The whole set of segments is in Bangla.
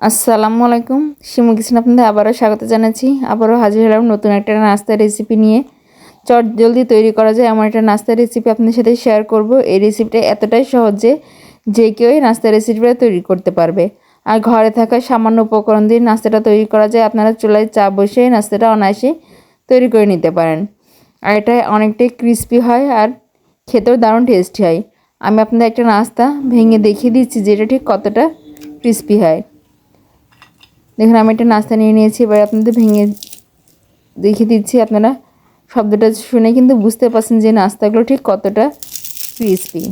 আসসালামু আলাইকুম। শিমু কিচেন আপনাদের আবারও স্বাগত জানাচ্ছি। আবারও হাজির হলাম নতুন একটা নাস্তার রেসিপি নিয়ে। চট জলদি তৈরি করা যায় এমন একটা নাস্তার রেসিপি আপনাদের সাথে শেয়ার করব। এই রেসিপিটা এতটাই সহজ যে যে কেউই নাস্তার রেসিপিটা তৈরি করতে পারবে। আর ঘরে থাকা সামান্য উপকরণ দিয়ে নাস্তাটা তৈরি করা যায় আপনারা চুলায় চা বসে নাস্তাটা অনায়াসে তৈরি করে নিতে পারেন। আর এটা অনেকটাই ক্রিস্পি হয় আর খেতেও দারুণ টেস্টি হয়। আমি আপনাদের একটা নাস্তা ভেঙে দেখিয়ে দিচ্ছি যে এটা ঠিক কতটা ক্রিস্পি হয়। দেখুন, আমি একটা নাস্তা নিয়ে নিয়েছি, এবার আপনাদের ভেঙে দেখিয়ে দিচ্ছি আপনারা। শব্দটা শুনে কিন্তু বুঝতে পারছেন যে নাস্তাগুলো ঠিক কতটা ক্রিসপি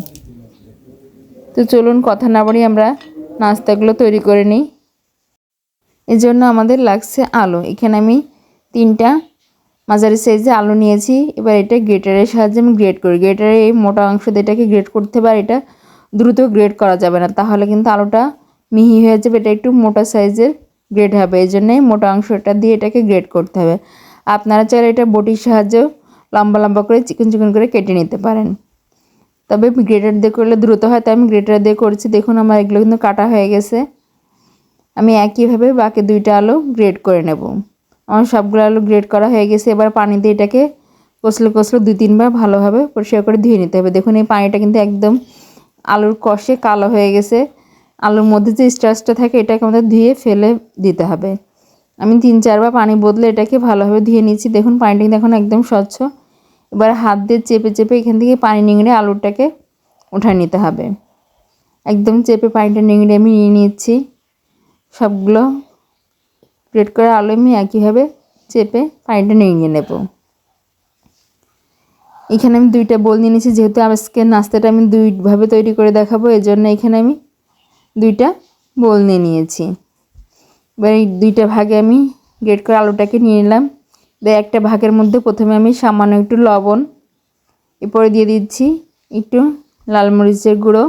তো চলুন, কথা না বলি আমরা নাস্তাগুলো তৈরি করে নিই। এর জন্য আমাদের লাগছে আলু। এখানে আমি তিনটা মাঝারি সাইজে আলু নিয়েছি। এবার এটা গ্রেটারের সাহায্যে আমি গ্রেট করি। গ্রেটারের এই মোটা অংশ দিয়ে এটাকে গ্রেট করতে হবে আর এটা দ্রুত গ্রেট করা যাবে না। তাহলে কিন্তু আলুটা মিহি হয়ে যাবে। এটা একটু মোটা সাইজের গ্রেড হবে এই জন্যই মোটা অংশটা দিয়ে এটাকে গ্রেড করতে হবে। আপনারা চাইলে এটা বটির সাহায্যেও লম্বা লম্বা করে চিকন চিকন করে কেটে নিতে পারেন। তবে গ্রেটার দিয়ে করলে দ্রুত হয়, তাই আমি গ্রেটার দিয়ে করছি। দেখুন আমার এগুলো কিন্তু কাটা হয়ে গেছে। আমি একইভাবে বাকি দুইটা আলু গ্রেড করে নেব। আমার সবগুলো আলু গ্রেড করা হয়ে গেছে। এবার পানি দিয়ে এটাকে কষলে কষলে দুই তিনবার ভালোভাবে পরিষ্কার করে ধুয়ে নিতে হবে। দেখুন এই পানিটা কিন্তু একদম আলুর কষে কালো হয়ে গেছে। আলুর মধ্যে যে স্টার্চটা থাকে, এটাকে আমাদের ধুয়ে ফেলে দিতে হবে। আমি তিন চারবার পানি বদলে এটাকে ভালোভাবে ধুয়ে নিচ্ছি দেখুন, পানিটা কিন্তু এখন একদম স্বচ্ছ। এবার হাত দিয়ে চেপে চেপে এখান থেকে পানি নিংড়ে আলুটাকে উঠায় নিতে হবে। একদম চেপে পানিটা নিংড়ে আমি নিয়ে নিচ্ছি সবগুলো গ্রেট করে আলু আমি একইভাবে চেপে পানিটা নিংড়ে নেব। এখানে আমি দুইটা বোল নিয়ে নিয়েছি। যেহেতু আজকে নাস্তাটা আমি দুইভাবে তৈরি করে দেখাবো এই জন্য এখানে আমি দুইটা বোল নিয়ে নিয়েছি। এবার এই দুইটা ভাগে আমি গ্রেট করে আলুটাকে নিয়ে নিলাম। এবার একটা ভাগের মধ্যে প্রথমে আমি সামান্য একটু লবণ, এরপরে দিয়ে দিচ্ছি একটু লাল মরিচের গুঁড়ো।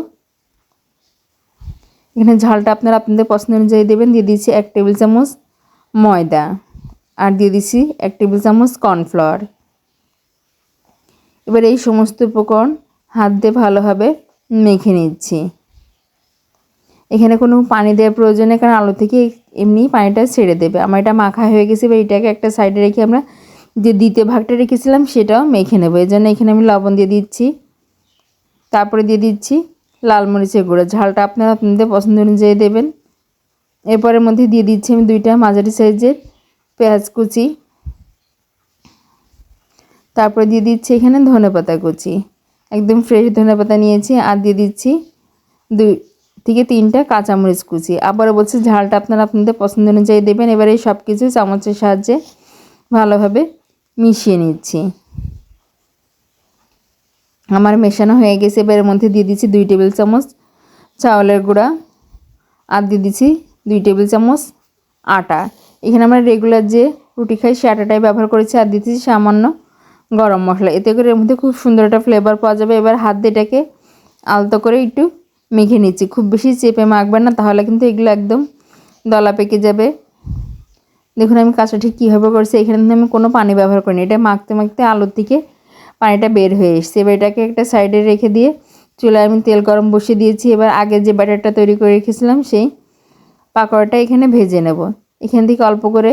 এখানে ঝালটা আপনারা আপনাদের পছন্দ অনুযায়ী দেবেন। দিয়ে দিচ্ছি এক টেবিল চামচ ময়দা আর দিয়ে দিচ্ছি এক টেবিল চামচ কর্নফ্লাওয়ার। এবার এই সমস্ত উপকরণ হাত দিয়ে ভালোভাবে মেখে নিচ্ছি। এখানে কোনো পানি দেওয়ার প্রয়োজন নেই, কারণ আলু থেকে এমনি পানিটা ছেড়ে দেবে। আমার এটা মাখা হয়ে গেছে, এবার এটাকে একটা সাইডে রেখে আমরা যে দ্বিতীয় ভাগটা রেখেছিলাম, সেটাও মেখে নেব। এই জন্য এখানে আমি লবণ দিয়ে দিচ্ছি। তারপরে দিয়ে দিচ্ছি লাল মরিচের গুঁড়ো। ঝালটা আপনারা আপনাদের পছন্দ অনুযায়ী দেবেন। এরপরের মধ্যে দিয়ে দিচ্ছি আমি দুইটা মাঝারি সাইজের পেঁয়াজ কুচি। তারপরে দিয়ে দিচ্ছি এখানে ধনে পাতা কুচি। একদম ফ্রেশ ধনে পাতা নিয়েছি, আর দিয়ে দিচ্ছি দুই থেকে তিনটা কাঁচামরিচ কুচি। আবারও বলছি, ঝালটা আপনারা আপনাদের পছন্দ অনুযায়ী দেবেন। এবারে এই সব কিছু চামচের সাহায্যে ভালোভাবে মিশিয়ে নিচ্ছি। আমার মেশানো হয়ে গেছে। এবার এর মধ্যে দিয়ে দিচ্ছি দুই টেবিল চামচ চাউলের গুঁড়া আর দিয়ে দিচ্ছি দুই টেবিল চামচ আটা। এখানে আমরা রেগুলার যে রুটি খাই, সে আটাটাই ব্যবহার করেছি আর দিতেছি সামান্য গরম মশলা। এতে করে এর মধ্যে খুব সুন্দর একটা ফ্লেভার পাওয়া যাবে। এবার হাত দিয়ে এটাকে আলতো করে একটু মেখে নিচ্ছি। খুব বেশি চেপে মাখবেন না, তাহলে কিন্তু এগুলো একদম দলা পেকে যাবে। দেখুন আমি কাজটা ঠিক কীভাবে করছি, এখানে কিন্তু আমি কোনো পানি ব্যবহার করিনি। এটা মাখতে মাখতে আলুর থেকে পানিটা বের হয়ে এসছে। এবার এটাকে একটা সাইডে রেখে দিয়ে চুলায় আমি তেল গরম বসিয়ে দিয়েছি। এবার আগে যে ব্যাটারটা তৈরি করে রেখেছিলাম, সেই পাকোড়াটা এখানে ভেজে নেব। এখান থেকে অল্প করে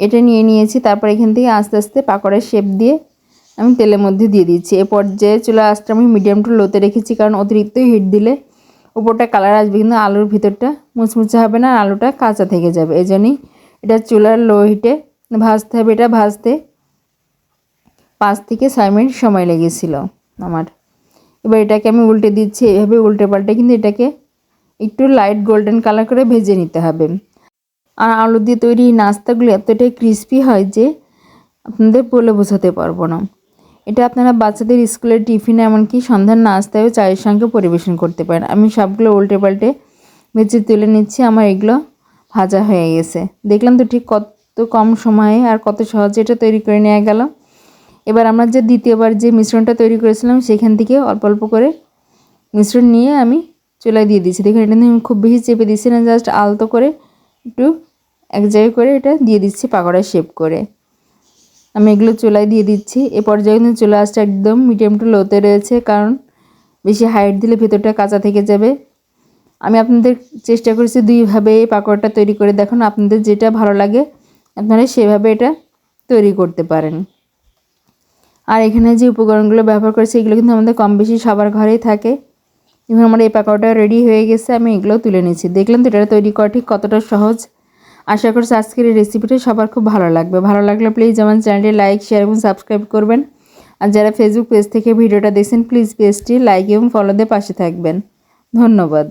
এটা নিয়ে নিয়েছি। তারপর এখান থেকে আস্তে আস্তে পাকোড়ার শেপ দিয়ে আমি তেলের মধ্যে দিয়ে দিচ্ছি এ পর্যায়ে চুলা আঁচটা আমি মিডিয়াম টু লোতে রেখেছি, কারণ অতিরিক্ত হিট দিলে উপরটা কালার আসবে, কিন্তু আলুর ভিতরটা মুচমুচে হবে না আলুটা কাঁচা থেকে যাবে। এই জন্যই এটা চুলার লো হিটে ভাজতে হবে। এটা ভাজতে পাঁচ থেকে ছয় মিনিট সময় লেগেছিল আমার। এবার এটাকে আমি উল্টে দিচ্ছি, এভাবে উল্টে পাল্টে কিন্তু এটাকে একটু লাইট গোল্ডেন কালার করে ভেজে নিতে হবে। আর আলু দিয়ে তৈরি নাস্তাগুলো এতটাই ক্রিস্পি হয় যে আপনাদের বলে বোঝাতে পারব না। এটা আপনারা বাচ্চাদের স্কুলের টিফিনে এমনকি সন্ধ্যার নাস্তায়ও চায়ের সঙ্গে পরিবেশন করতে পারেন। আমি সবগুলো উল্টে পাল্টে ভেজে তুলে নিচ্ছি, আমার এগুলো ভাজা হয়ে গেছে। দেখলাম তো ঠিক কত কম সময়ে আর কত সহজে এটা তৈরি করে নেওয়া গেল। এবার আমরা যে দ্বিতীয়বার যে মিশ্রণটা তৈরি করেছিলাম, সেখান থেকে অল্প অল্প করে মিশ্রণ নিয়ে আমি চুলায় দিয়ে দিচ্ছি। দেখুন, এটা আমি খুব বেশি চেপে দিচ্ছি না, জাস্ট আলতো করে একটু এক জায়গায় করে এটা দিয়ে দিচ্ছি পাকোড়া শেপ করে। আমি এগুলো চুলায় দিয়ে দিচ্ছি। এ পর্যায়ে কিন্তু চুলা আসটা একদম মিডিয়াম টু লোতে রয়েছে, কারণ বেশি হাইট দিলে ভেতরটা কাঁচা থেকে যাবে। আমি আপনাদের চেষ্টা করেছি দুইভাবে এই পাকোড়াটা তৈরি করে দেখুন। আপনাদের যেটা ভালো লাগে, আপনারা সেভাবে এটা তৈরি করতে পারেন। আর এখানে যে উপকরণগুলো ব্যবহার করেছি, এগুলো কিন্তু আমাদের কম বেশি সবার ঘরেই থাকে। এবং আমার এই পাকোড়াটা রেডি হয়ে গেছে, আমি এগুলো তুলে নিচ্ছি। দেখলাম তো এটা তৈরি করা ঠিক কতটা সহজ। আশা করছি আজকের এই রেসিপিটা সবার খুব ভালো লাগবে। ভালো লাগলে প্লিজ আমার চ্যানেলটি লাইক শেয়ার এবং সাবস্ক্রাইব করবেন। আর যারা ফেসবুক পেজ থেকে ভিডিওটা দেখছেন প্লিজ পেজটি লাইক এবং ফলো দিয়ে পাশে থাকবেন। ধন্যবাদ।